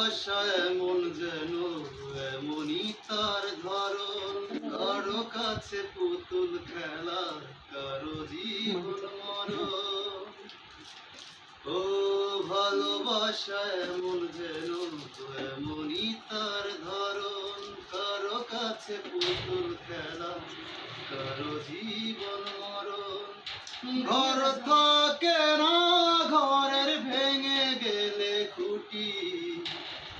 এমন যেন এমনই তার ধরন। কারও কাছে পুতুল খেলা কারও জীবন ও ভালোবাসা এমন যেন এমনই তার ধরন। কারও কাছে পুতুল খেলা কারও জীবন মরণ। ঘর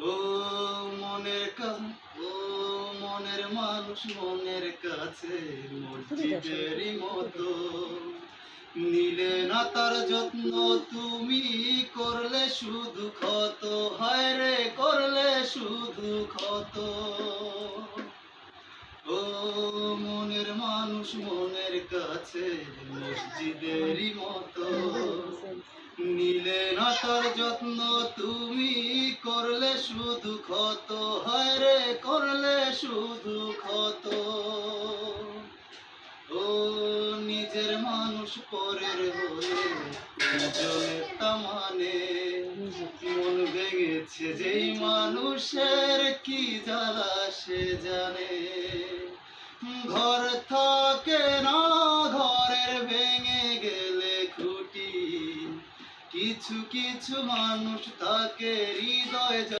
ও মনের কা- ও মনের মানুষ, মনের কাছে মসজিদেরই মতো। নিলে না তার যত্ন, তুমি করলে শুধু ক্ষত। হায় রে, করলে শুধু ক্ষত। ও মনের মানুষ, মনের কাছে মসজিদেরই মতো। নিলে না তার যত্ন, তুমি করলে শুধু ক্ষত, হায় রে, করলে শুধু ক্ষত। ও নিজের মানুষ পরের হয়ে তামানে মন ভেঙেছে, যেই মানুষের কি জ্বালা সে জানে। ঘর থাকে না, ঘরের ভেঙে গেলে কিছু কিছু মানুষ তাকে হৃদয়